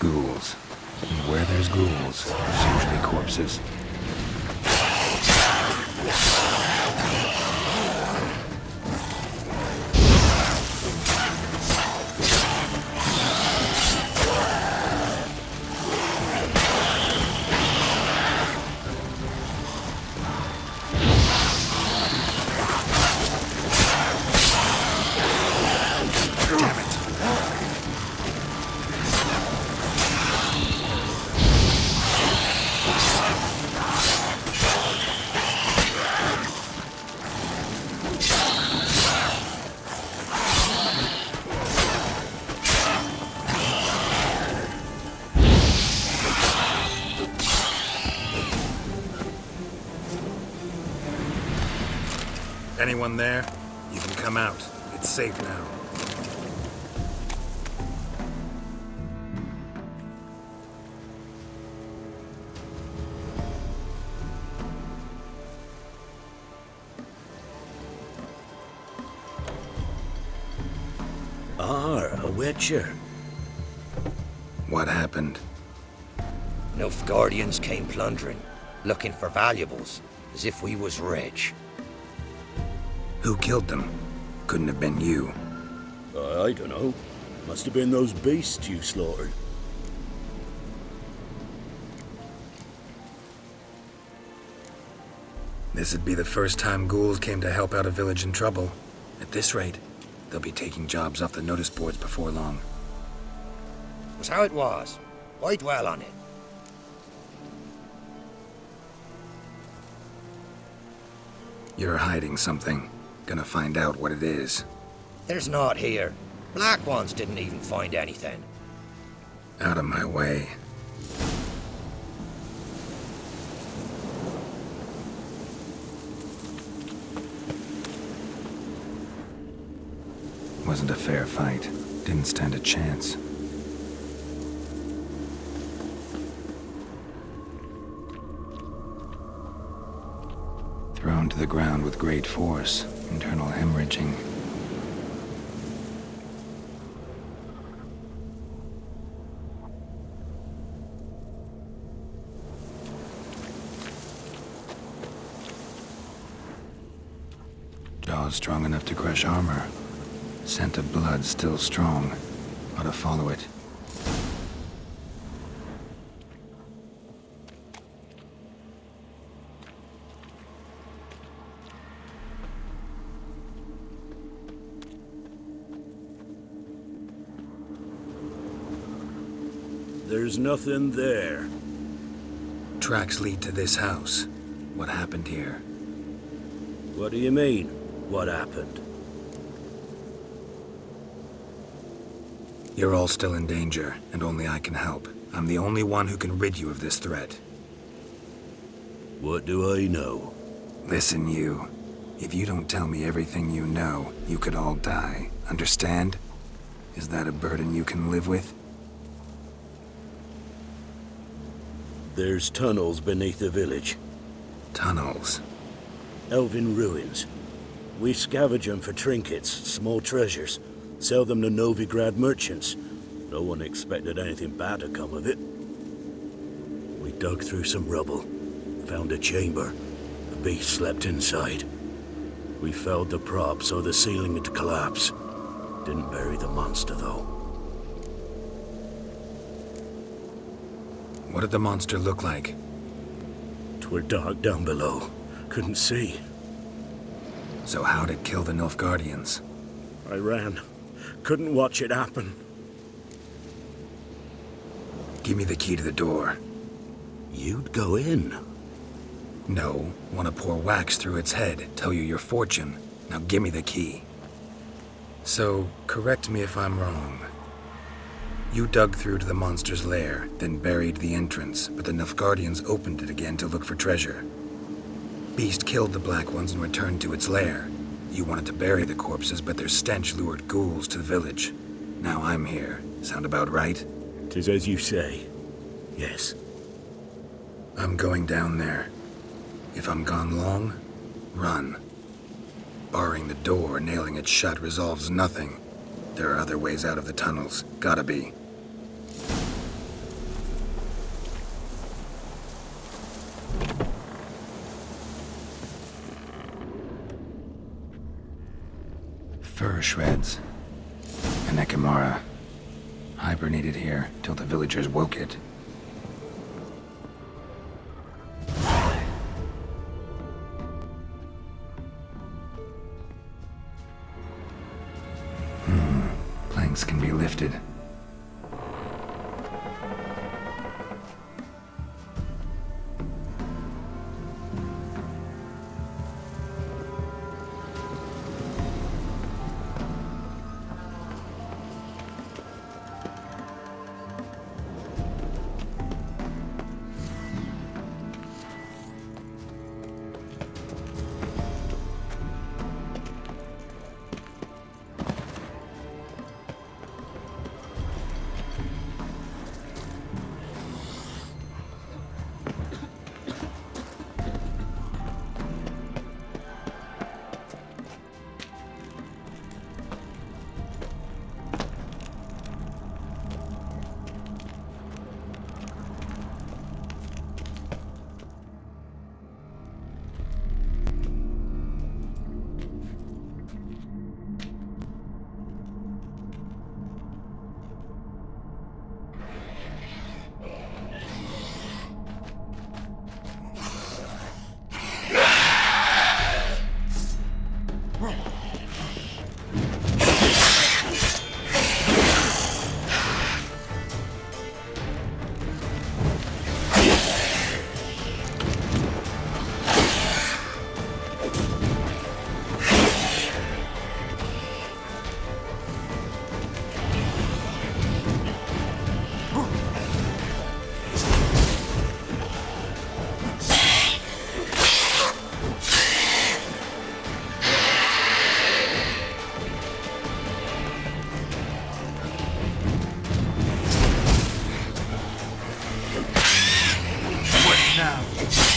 ghouls. And where there's ghouls, there's usually corpses. Anyone there? You can come out. It's safe now. Ah, a witcher. What happened? Nilfgaardians came plundering, looking for valuables, as if we was rich. Who killed them? Couldn't have been you. Uh, I don't know. Must have been those beasts you slaughtered. This'd be the first time ghouls came to help out a village in trouble. At this rate, they'll be taking jobs off the notice boards before long. Was how it was. Why dwell on it? You're hiding something. Gonna find out what it is. There's not here. Black ones didn't even find anything. Out of my way. Wasn't a fair fight. Didn't stand a chance. Thrown to the ground with great force, internal hemorrhaging. Jaws strong enough to crush armor. Scent of blood still strong. Ought to follow it. There's nothing there. Tracks lead to this house. What happened here? What do you mean? What happened? You're all still in danger, and only I can help. I'm the only one who can rid you of this threat. What do I know? Listen, you. If you don't tell me everything you know, you could all die. Understand? Is that a burden you can live with? There's tunnels beneath the village. Tunnels. Elven ruins. We scavenge them for trinkets, small treasures. Sell them to Novigrad merchants. No one expected anything bad to come of it. We dug through some rubble. Found a chamber. The beast slept inside. We felled the prop so the ceiling would collapse. Didn't bury the monster, though. What did the monster look like? Twere dark down below. Couldn't see. So how'd it kill the Nilfgaardians? I ran. Couldn't watch it happen. Give me the key to the door. You'd go in. No, want to pour wax through its head, tell you your fortune. Now give me the key. So, correct me if I'm wrong. You dug through to the monster's lair, then buried the entrance, but the Nilfgaardians opened it again to look for treasure. Beast killed the Black Ones and returned to its lair. You wanted to bury the corpses, but their stench lured ghouls to the village. Now I'm here. Sound about right? Tis as you say. Yes. I'm going down there. If I'm gone long, run. Barring the door, nailing it shut resolves nothing. There are other ways out of the tunnels. Gotta be. Fur shreds. An Ekimara. Hibernated here till the villagers woke it. now.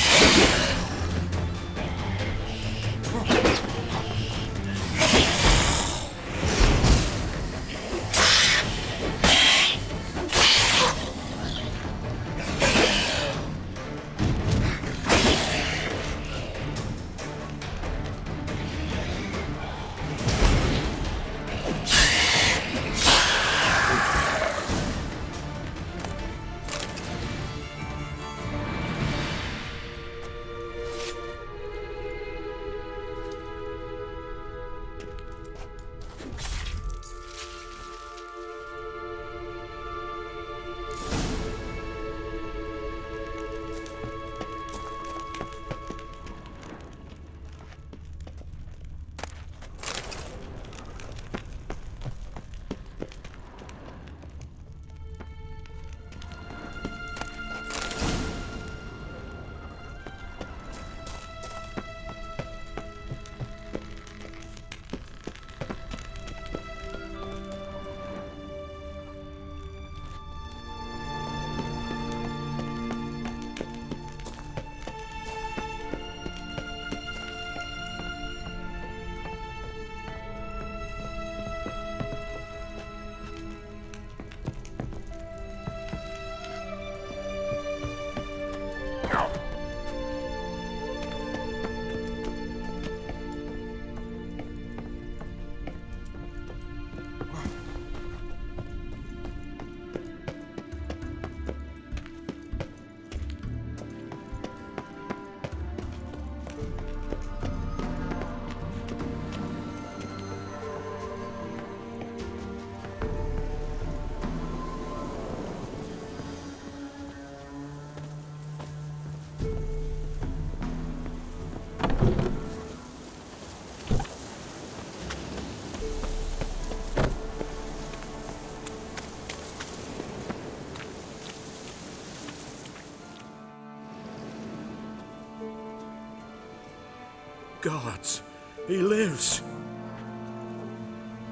Gods, he lives.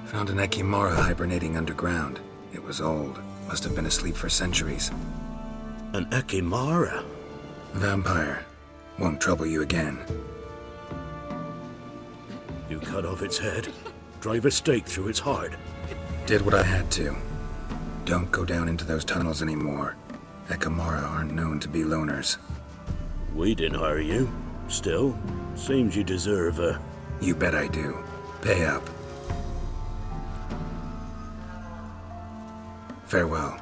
Found an Ekimara hibernating underground. It was old. Must have been asleep for centuries. An Ekimara. Vampire. Won't trouble you again. You cut off its head, drive a stake through its heart. Did what I had to. Don't go down into those tunnels anymore. Ekimara aren't known to be loners. We didn't hire you. Still, seems you deserve a... You bet I do. Pay up. Farewell.